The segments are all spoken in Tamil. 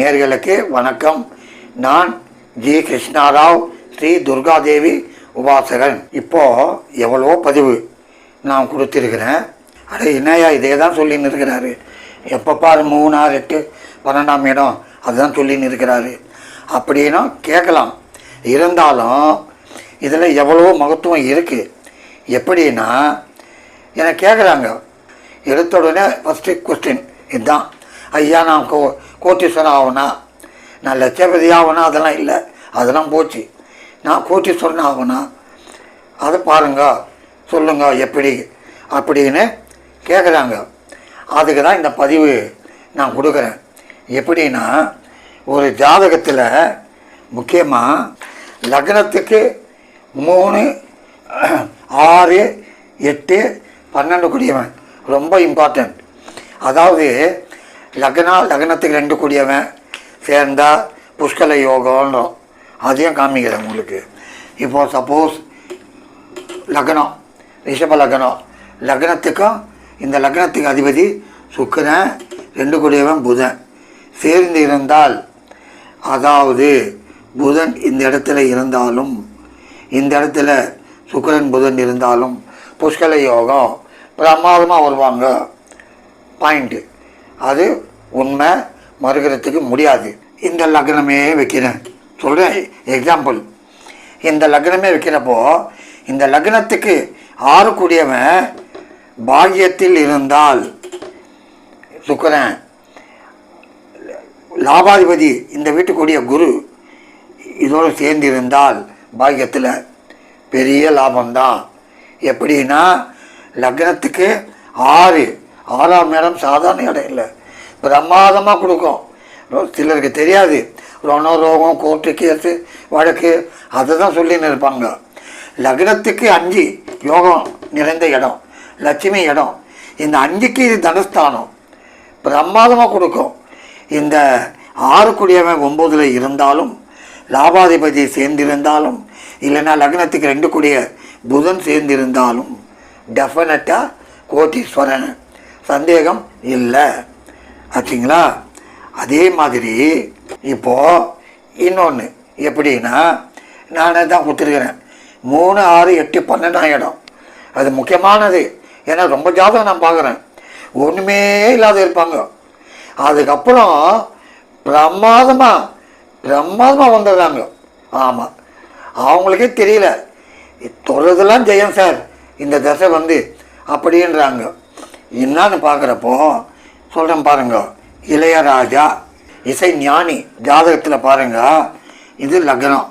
நேர்களுக்கு வணக்கம். நான் ஜி. கிருஷ்ணாராவ் ஸ்ரீ துர்காதேவி உபாசகன். இப்போ எவ்வளோ பதிவு நான் கொடுத்துருக்கிறேன். அட என்னையா இதே தான் சொல்லின்னு இருக்கிறாரு. எப்போ பாரு மூணா எட்டு பன்னெண்டாம் இடம். அதுதான் சொல்லின்னு இருக்கிறாரு. அப்படின்னா கேட்கலாம். இருந்தாலும் இதில் எவ்வளவோ மகத்துவம் இருக்குது எப்படின்னா என்னை கேட்குறாங்க. எடுத்த உடனே ஃபஸ்ட்டு கொஸ்டின் இதுதான் ஐயா நான் கோ கோட்டீஸ்வரன் ஆகணா நான் லட்சபதி ஆகணும் அதெல்லாம் இல்லை. அதெல்லாம் போச்சு. நான் கோட்டீஸ்வரன் ஆகணும் அதை பாருங்க. சொல்லுங்க. எப்படி? அப்படின்னு கேட்குறாங்க அதுக்கு தான் இந்த பதிவு நான் கொடுக்குறேன். எப்படின்னா ஒரு ஜாதகத்தில் முக்கியமாக லக்னத்துக்கு மூணு ஆறு எட்டு பன்னெண்டு கூடியவன். ரொம்ப இம்பார்ட்டண்ட் அதாவது லக்னா லக்னத்துக்கு ரெண்டு கூடியவன் சேர்ந்தால் புஷ்கல யோகம்ன்றோம். அதையும் காமிக்கிறேன் உங்களுக்கு. இப்போ சப்போஸ் லக்னம் ரிஷப லக்னம். லக்னத்துக்கும் இந்த லக்னத்துக்கு அதிபதி சுக்கரன் ரெண்டு கூடியவன் புதன். சேர்ந்து இருந்தால் அதாவது புதன் இந்த இடத்துல இருந்தாலும் இந்த இடத்துல சுக்கரன் புதன் இருந்தாலும் புஷ்கல யோகம் பிரமாதமாக வருவாங்க. பாயிண்ட்டு அது உண்மை மறுக்கிறதுக்கு முடியாது. இந்த லக்னமே வைக்கிறேன். சொல்கிறேன் எக்ஸாம்பிள் இந்த லக்னமே வைக்கிறப்போ இந்த லக்னத்துக்கு ஆறு கூடியவன் பாக்கியத்தில் இருந்தால் சுக்கரன் லாபாதிபதி இந்த வீட்டுக்குரிய குரு இதோடு சேர்ந்து இருந்தால் பாக்கியத்தில் பெரிய லாபம்தான். எப்படின்னா லக்னத்துக்கு ஆறு ஆறாம் இடம் சாதாரண இடம் இல்லை. பிரமாதமாக கொடுக்கும். சிலருக்கு தெரியாது. ரண ரோகம் கோர்ட்டு கேஸு வழக்கு அதை தான் சொல்லின்னு இருப்பாங்க. லக்னத்துக்கு அஞ்சு யோகம் நிறைந்த இடம் லட்சுமி இடம். இந்த அஞ்சுக்கு இது தனஸ்தானம். பிரமாதமாக கொடுக்கும். இந்த ஆறு குடியவன் ஒம்போதில் இருந்தாலும் லாபாதிபதி சேர்ந்திருந்தாலும் இல்லைன்னா லக்னத்துக்கு ரெண்டு கூடிய புதன் சேர்ந்திருந்தாலும் டெஃபினட்டாக கோட்டீஸ்வரன் சந்தேகம் இல்லை. ஆச்சுங்களா அதே மாதிரி இப்போது இன்னொன்று எப்படின்னா நானே தான் கொடுத்துருக்குறேன். மூணு ஆறு எட்டு பன்னெண்டாம் இடம் அது முக்கியமானது. ஏன்னா ரொம்ப ஜாதகம் நான் பார்க்குறேன். ஒன்றுமே இல்லாத இருப்பாங்க. அதுக்கப்புறம் பிரமாதமாக பிரமாதமாக வந்துடுறாங்க. ஆமாம் அவங்களுக்கே தெரியல. தொடுறதெல்லாம் ஜெயம் சார். இந்த தசை வந்து அப்படின்றாங்க. என்னன்னு பார்க்குறப்போ சொல்கிறேன் பாருங்க இளையராஜா இசை ஞானி ஜாதகத்தில் பாருங்க இது லக்னம்.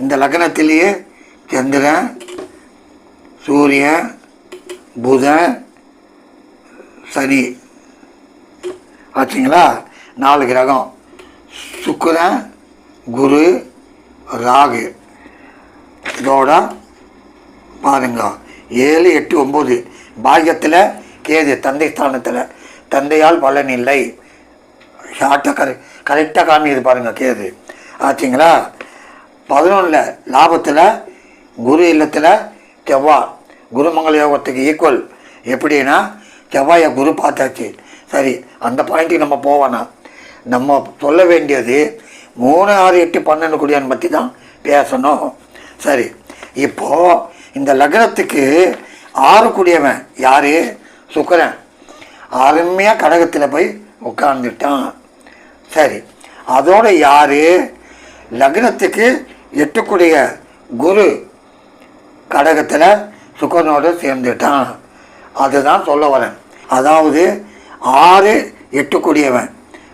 இந்த லக்னத்திலேயே சந்திரன் சூரியன் புதன் சனி. ஆச்சுங்களா? நாலு கிரகம். சுக்கரன் குரு ராகு. இதோட பாருங்க ஏழு எட்டு ஒம்பது பாக்கியத்தில் கேது தந்தை ஸ்தானத்தில். தந்தையால் பலன் இல்லை. ஷார்ட்டாக கரெ கரெக்டாக காமிக்குது பாருங்கள் கேது. ஆச்சுங்களா? பதினொன்றில் லாபத்தில் குரு இல்லத்தில் செவ்வாய் குருமங்கள யோகத்துக்கு ஈக்குவல் எப்படின்னா செவ்வாயை குரு பார்த்தாச்சு. சரி அந்த பாயிண்ட்டுக்கு நம்ம போவோனா நம்ம சொல்ல வேண்டியது மூணு ஆறு எட்டு பன்னெண்டு குடியான் பற்றி தான் பேசணும். சரி இப்போது இந்த லக்னத்துக்கு ஆறு குடியவன் யார்? சுக்கரன் அருமையாக கடகத்தில் போய் உட்கார்ந்துட்டான் சரி அதோட யார்? லக்னத்துக்கு எட்டக்கூடிய குரு கடகத்தில் சுக்கரனோடு சேர்ந்துட்டான். அதுதான் சொல்ல வரேன். அதாவது ஆறு எட்டுக்குடியவன்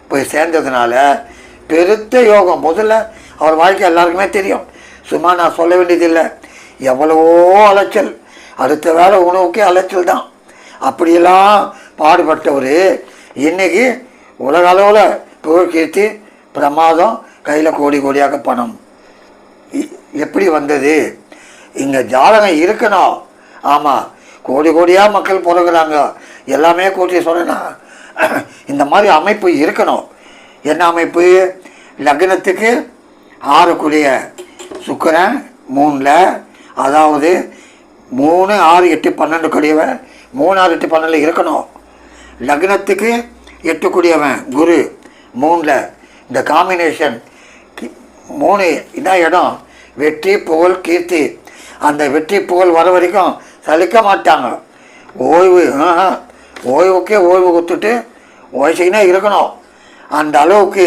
போய் சேர்ந்ததுனால பெருத்த யோகம். முதல்ல அவர் வாழ்க்கை எல்லாருக்குமே தெரியும். சும்மா நான் சொல்ல வேண்டியதில்லை. எவ்வளவோ அலைச்சல். அடுத்த வேலை உணவுக்கே அலைச்சல் தான் அப்படியெல்லாம் பாடுபட்டவர். இன்னைக்கு உலக அளவில் புகழ்கீர்த்தி பிரமாதம் கையில் கோடி கோடியாக பணம். இ- எப்படி வந்தது? இங்கே ஜாதகம் இருக்கணும். ஆமாம் கோடி கோடியாக மக்கள் பிறகுறாங்க. எல்லாமே கூட்டி சொல்லணும் இந்த மாதிரி அமைப்பு இருக்கணும். என்ன அமைப்பு? லக்னத்துக்கு ஆறுக்குரிய சுக்கரன் சுக்கிரன் மூணில் அதாவது மூணு ஆறு எட்டு பன்னெண்டு கூடியவன் மூணாவது எட்டு பன்னெண்டில் இருக்கணும். லக்னத்துக்கு எட்டக்கூடியவன் குரு. மூணில் இந்த காம்பினேஷன் மூணு இதான் இடம்? வெற்றி புகழ் கீர்த்தி. அந்த வெற்றி புகழ் வர வரைக்கும் சலிக்க மாட்டாங்க. ஓய்வு ஓய்வுக்கே ஓய்வு கொடுத்துட்டு ஓய்ச்சிக்கினே இருக்கணும். அந்த அளவுக்கு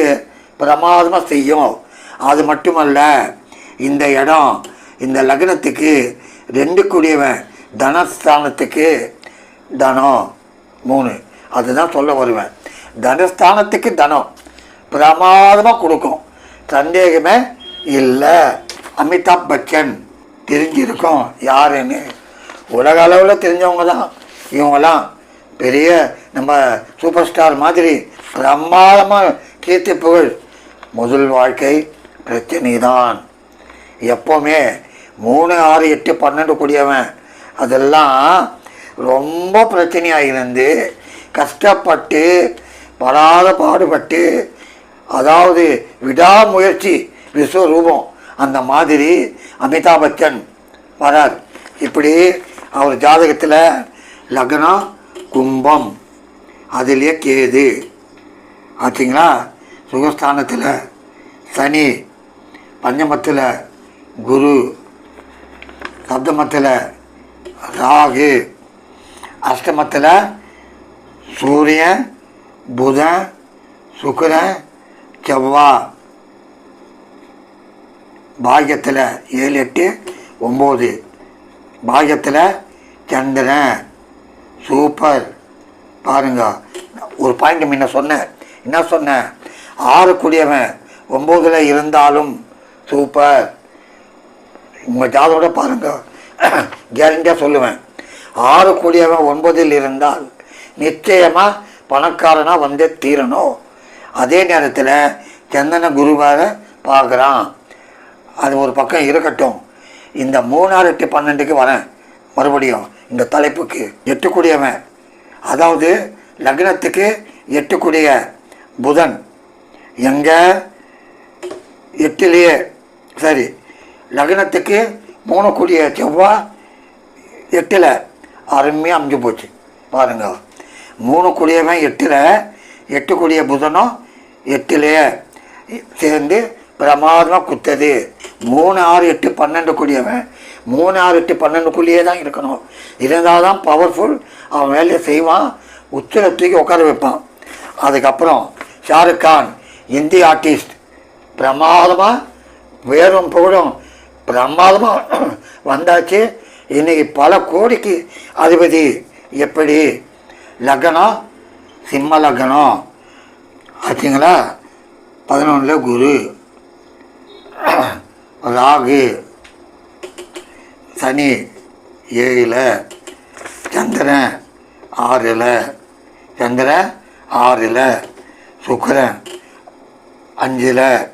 பிரமாதமாக செய்யும். அது மட்டுமல்ல இந்த இடம் இந்த லக்னத்துக்கு ரெண்டு கூடியவன் தனஸ்தானத்துக்கு தனம். மூணு. அதுதான் சொல்ல வருவேன். தனஸ்தானத்துக்கு தனம். பிரமாதமாக கொடுக்கும். சந்தேகமே இல்லை. அமிதாப் பச்சன். தெரிஞ்சிருக்கும். யாருன்னு. உலக அளவில் தெரிஞ்சவங்க தான். இவங்கெல்லாம் பெரிய நம்ம சூப்பர் ஸ்டார் மாதிரி பிரமாதமாக கீர்த்தி புகழ். முதல் வாழ்க்கை பிரச்சனை தான். எப்போவுமே மூணு ஆறு எட்டு பன்னெண்டு கூடியவன். அதெல்லாம் ரொம்ப பிரச்சனையாக இருந்து கஷ்டப்பட்டு படாத பாடுபட்டு அதாவது விடாமுயற்சி விஸ்வரூபம் அந்த மாதிரி அமிதாப் பச்சன் வரார். இப்படி அவர் ஜாதகத்தில் லக்னம் கும்பம் அதிலே கேது. ஆச்சுங்களா? சுகஸ்தானத்தில் சனி பஞ்சமத்தில் குரு சப்தமத்தில் ராகு. அஷ்டமத்தில் சூரியன் புதன் சுக்கரன் செவ்வாய் பாகியத்தில் ஏழு எட்டு ஒம்பது. பாகியத்தில் சந்திரன். சூப்பர். பாருங்க. ஒரு பாயிண்ட் முன்ன சொன்னேன். என்ன சொன்னேன்? ஆறு கூடியவன் ஒம்போதில் இருந்தாலும் சூப்பர். உங்கள் ஜாதோட பாருங்க. கேரண்டியாக சொல்லுவேன். ஆறு கூடியவன் ஒன்பதில் இருந்தால் நிச்சயமாக பணக்காரனாக வந்து தீரணும். அதே நேரத்தில் சந்தன குருவாக பார்க்குறான். அது ஒரு பக்கம் இருக்கட்டும். இந்த மூணாயிரத்தி எட்டு பன்னெண்டுக்கு வரேன். மறுபடியும் இந்த தலைப்புக்கு எட்டுக்குடியவன் அதாவது லக்னத்துக்கு எட்டுக்குடிய புதன். எங்கே? எட்டுலேயே சரி. லக்னத்துக்கு மூணு கூடிய செவ்வாய் எட்டில். அருமையாக அமைஞ்சு போச்சு. பாருங்க. மூணு குழியவன் எட்டில் எட்டு குழிய புதனும் எட்டிலேயே சேர்ந்து பிரமாதமாக குத்தது. மூணு ஆறு எட்டு பன்னெண்டு குழியவன் மூணு ஆறு எட்டு பன்னெண்டுக்குள்ளேயே தான் இருக்கணும். இருந்தால் தான் பவர்ஃபுல் அவன் வேலையை செய்வான். உச்சில தூக்கி உட்கார வைப்பான். அதுக்கப்புறம் ஷாருக் கான் இந்தி ஆர்டிஸ்ட் பிரமாதமாக வேறும் புகழும் பிரமாதமாக வந்தாச்சு. இன்றைக்கி பல கோடிக்கு அதிபதி எப்படி? லக்னம் சிம்ம லக்னம் ஆச்சுங்களா பதினொன்றில் குரு. ராகு. சனி ஏழில். சந்திரன் ஆறில். சந்திரன் ஆறில். சுக்கரன் அஞ்சில்.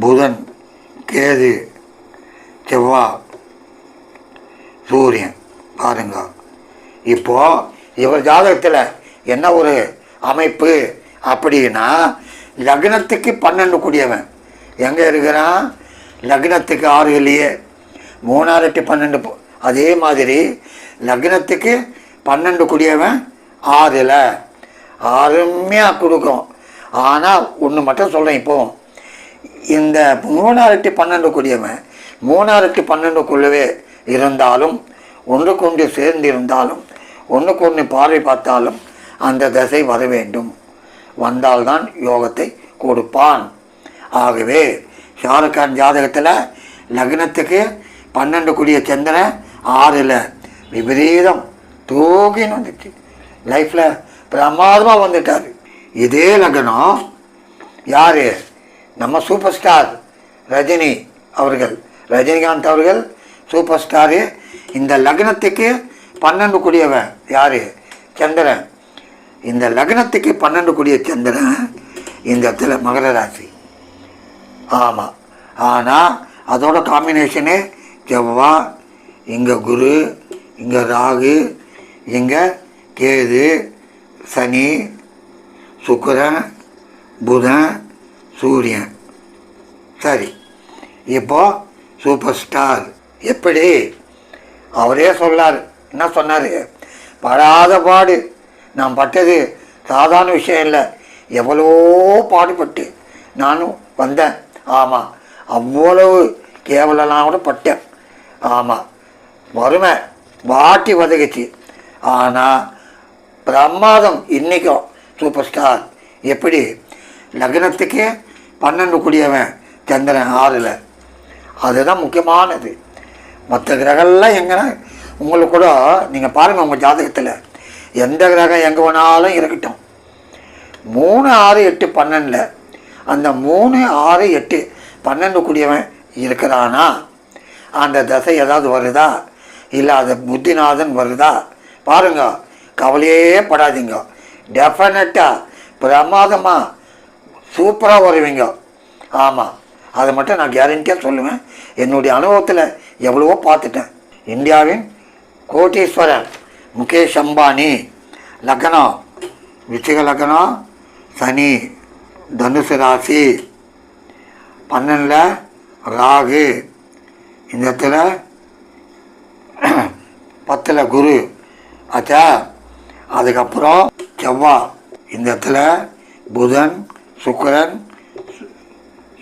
புதன் கேது செவ்வாய். சூரியன். பாருங்க. இப்போது இவர் ஜாதகத்தில் என்ன ஒரு அமைப்பு? அப்படின்னா லக்னத்துக்கு பன்னெண்டு கூடியவன். எங்கே இருக்கிறான்? லக்னத்துக்கு ஆறு இல்லையே. மூணாயிரத்தி பன்னெண்டு அதே மாதிரி லக்னத்துக்கு பன்னெண்டு கூடியவன் ஆறில். அருமையாக கொடுக்கும். ஆனால் ஒன்று மட்டும் சொல்கிறேன் இப்போ. இந்த மூணாயிரத்தி பன்னெண்டு கூடியவன் மூணாயிரத்தி பன்னெண்டுக்குள்ளவே இருந்தாலும் ஒன்றுக்கு சேர்ந்திருந்தாலும் சேர்ந்து இருந்தாலும் ஒன்றுக்கு ஒன்று பார்வை பார்த்தாலும் அந்த தசை வர வேண்டும். வந்தால்தான் யோகத்தை கொடுப்பான். ஆகவே ஷாருக்கான் ஜாதகத்தில் லக்னத்துக்கு பன்னெண்டு கூடிய சந்திரன் ஆறில் விபரீதம் தூக்கின்னு வந்துச்சு. லைஃப்பில் பிரமாதமாக வந்துட்டார். இதே லக்னம் யார்? நம்ம சூப்பர் ஸ்டார் ரஜினி அவர்கள். ரஜினிகாந்த் அவர்கள் சூப்பர் ஸ்டாரு இந்த லக்னத்துக்கு பன்னெண்டு கூடியவன் யார்? சந்திரன். இந்த லக்னத்துக்கு பன்னெண்டு கூடிய சந்திரன் இந்த இடத்துல மகர ராசி. ஆமாம் ஆனால் அதோட காம்பினேஷனு செவ்வாய் இங்கே குரு இங்கே ராகு இங்கே கேது சனி சுக்கரன் புதன் சூரியன். சரி. இப்போது சூப்பர் ஸ்டார் எப்படி? அவரே சொல்லார். என்ன சொன்னார்? படாத பாடு. நான் பட்டது சாதாரண விஷயம் இல்லை. எவ்வளோ பாடுபட்டு நானும் வந்தேன். ஆமாம் அவ்வளவு கேவலெல்லாம் கூட பட்டேன். ஆமாம் வறுமை வாட்டி வதகிச்சு ஆனால் பிரமாதம் இன்றைக்கும் சூப்பர் ஸ்டார் எப்படி? லக்னத்துக்கே பன்னெண்டு குடியவன் சந்திரன் ஆறில். அதுதான் முக்கியமானது. மற்ற கிரகம்லாம் எங்கன்னா உங்களுக்கு கூட நீங்கள் பாருங்கள் உங்கள் ஜாதகத்தில். எந்த கிரகம் எங்கே வேணாலும் இருக்கட்டும். மூணு ஆறு எட்டு பன்னெண்டில் அந்த மூணு ஆறு எட்டு பன்னெண்டு கூடியவன் இருக்கிறானா? அந்த தசை ஏதாவது வருதா? இல்லை அது புத்திநாதன் வருதா? பாருங்க கவலையே படாதீங்க. டெஃபினட்டாக பிரமாதமாக சூப்பராக வருவீங்க. ஆமாம் அதை மட்டும் நான் கேரண்டியாக சொல்லுவேன். என்னுடைய அனுபவத்தில் எவ்வளவோ பார்த்துட்டேன். இந்தியாவின் கோட்டீஸ்வரர் முகேஷ் அம்பானி லக்னம் விச்சிக லக்னம் சனி தனுசு ராசி பன்னெண்டில் ராகு இந்த இடத்துல பத்தில் குரு ஆச்சா அதுக்கப்புறம் செவ்வாய் இந்த இடத்துல புதன் சுக்கரன்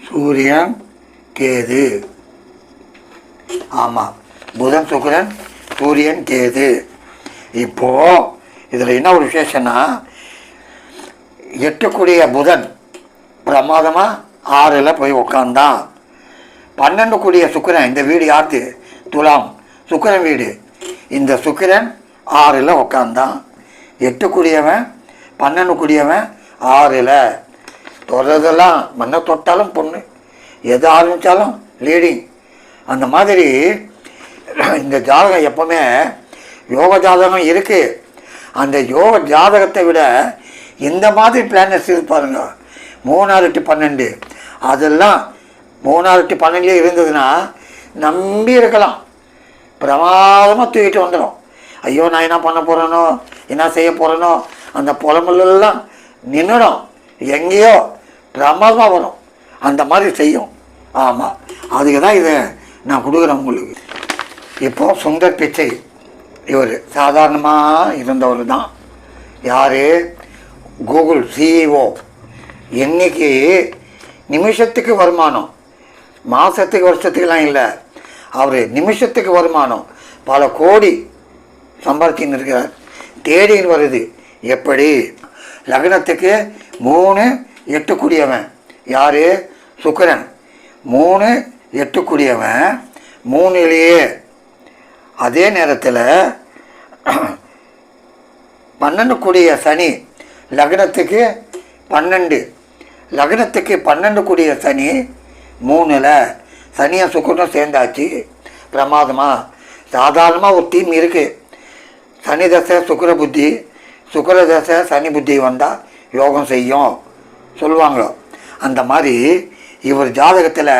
சூரியன் கேது. ஆமாம் புதன் சுக்கரன் சூரியன் கேது. இப்போது இதில் என்ன ஒரு விசேஷம்னா எட்டுக்குடிய புதன் பிரமாதமாக ஆறில் போய் உக்காந்தான். பன்னெண்டு கூடிய சுக்கிரன் இந்த வீடு யாருது துலாம் சுக்கிரன் வீடு. இந்த சுக்கிரன் ஆறில் உக்காந்தான். எட்டு கூடியவன் பன்னெண்டு கூடியவன் ஆறில். தொடுறதெல்லாம் மண்ணை தொட்டாலும் பொண்ணு. எது ஆரம்பித்தாலும் லீடிங் அந்த மாதிரி இந்த ஜாதகம் எப்போவுமே யோக ஜாதகம் இருக்குது அந்த யோக ஜாதகத்தை விட இந்த மாதிரி பிளானட்ஸ் இருப்பாருங்க மூணாயிரத்தி பன்னெண்டு. அதெல்லாம் மூணாயிரத்தி பன்னெண்டுலேயே இருந்ததுன்னா நம்பி இருக்கலாம். பிரமாதமாக தூக்கிட்டு வந்துடும் ஐயோ நான் என்ன பண்ண போகிறேனோ என்ன செய்ய போகிறேனோ அந்த புலம்புலாம் நின்றுடும் எங்கேயோ பிரமாதமாக வரும். அந்த மாதிரி செய்யும். ஆமாம் அதுக்கு தான் இதை நான் கொடுக்குறேன் உங்களுக்கு. இப்போ சுந்தர் பிச்சை இவர் சாதாரணமாக இருந்தவர் தான். யார்? கூகுள் சிஇஓ இன்றைக்கி நிமிஷத்துக்கு வருமானம்? மாதத்துக்கு வருஷத்துக்கெலாம் இல்லை. அவர் நிமிஷத்துக்கு வருமானம். பல கோடி சம்பாதிச்சுன்னு இருக்கிறார். தேடின்னு வருது. எப்படி? லக்னத்துக்கு மூணு எட்டுக்குடியவன் யார்? சுக்கரன். மூணு எட்டு கூடியவன் மூணுலேயே. அதே நேரத்தில் பன்னெண்டு கூடிய சனி லக்னத்துக்கு பன்னெண்டு. லக்னத்துக்கு பன்னெண்டு கூடிய சனி மூணில். சனியை சுக்கரனும் சேர்ந்தாச்சு. பிரமாதமாக சாதாரணமாக ஒரு தீம் இருக்குது சனி தசை சுக்கிர புத்தி. சுக்கர தசை சனி புத்தி வந்தால் யோகம் செய்யும். சொல்லுவாங்க. அந்த மாதிரி இவர் ஜாதகத்தில்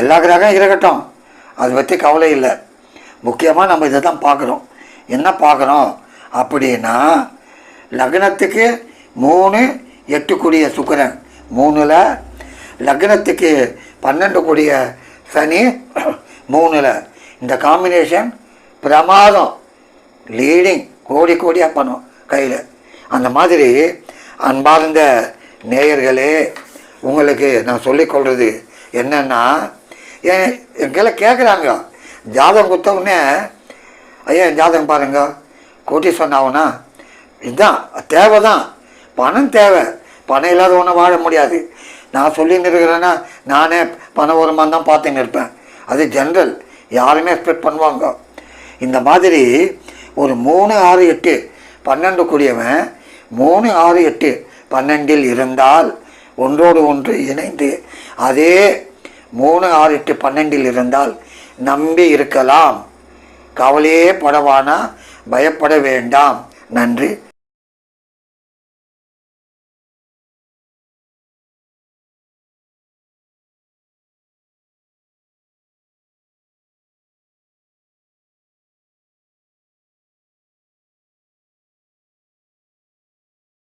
எல்லா கிரகம் இருக்கட்டும். அதை பற்றி கவலை இல்லை. முக்கியமாக நம்ம இதை தான் பார்க்குறோம் என்ன பார்க்குறோம் அப்படின்னா லக்னத்துக்கு மூணு எட்டு கூடிய சுக்கிரன். மூணில் லக்னத்துக்கு பன்னெண்டு கூடிய சனி மூணில் இந்த காம்பினேஷன் பிரமாதம். லீடிங் கோடி கோடியாக பணம் கையில். அந்த மாதிரி அன்பார்ந்த நேயர்களே உங்களுக்கு நான் சொல்லிக்கொள்வது என்னென்னா எங்கெல்லாம் கேட்குறாங்க ஜாதகம் கொடுத்த உடனே ஐயா ஜாதகம் பாருங்க. கூட்டி சொன்னாங்கன்னா இதுதான் தேவை தான் பணம் தேவை. பணம் இல்லாத ஒன்றும் வாழ முடியாது. நான் சொல்லின்னு இருக்கிறேன்னா நானே பணம் வருமானம் தான் பார்த்துன்னு இருப்பேன். அது ஜென்ரல் யாருமே எக்ஸ்பெக்ட் பண்ணுவாங்க. இந்த மாதிரி ஒரு மூணு ஆறு எட்டு பன்னெண்டு கூடியவன் மூணு ஆறு எட்டு பன்னெண்டில் இருந்தால் ஒன்றோடு ஒன்று இணைந்து அதே மூணு ஆறு எட்டு பன்னெண்டில் இருந்தால் நம்பி இருக்கலாம். கவலையே படவானா பயப்பட வேண்டாம். நன்றி.